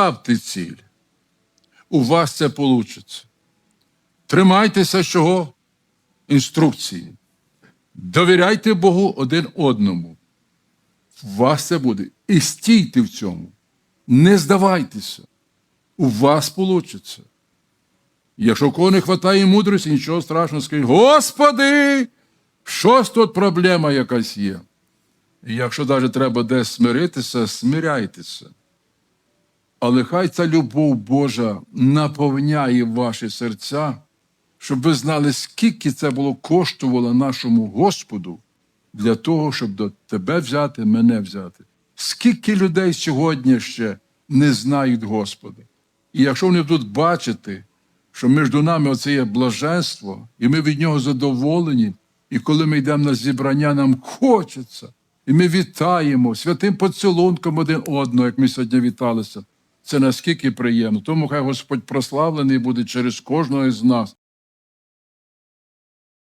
ставте ціль. У вас це вийде. Тримайтеся чого? Інструкції. Довіряйте Богу один одному. У вас це буде. І стійте в цьому. Не здавайтеся. У вас вийде. Якщо у кого не вистачає мудрості, нічого страшного, скажіть, Господи, щось тут проблема якась є. І якщо навіть треба десь смиритися, смиряйтеся. Але хай ця любов Божа наповняє ваші серця, щоб ви знали, скільки це було коштувало нашому Господу для того, щоб до тебе взяти, мене взяти. Скільки людей сьогодні ще не знають Господа. І якщо вони тут бачити, що між нами оце є блаженство, і ми від нього задоволені, і коли ми йдемо на зібрання, нам хочеться, і ми вітаємо святим поцілунком один одного, як ми сьогодні віталися. Це наскільки приємно. Тому хай Господь прославлений буде через кожного з нас.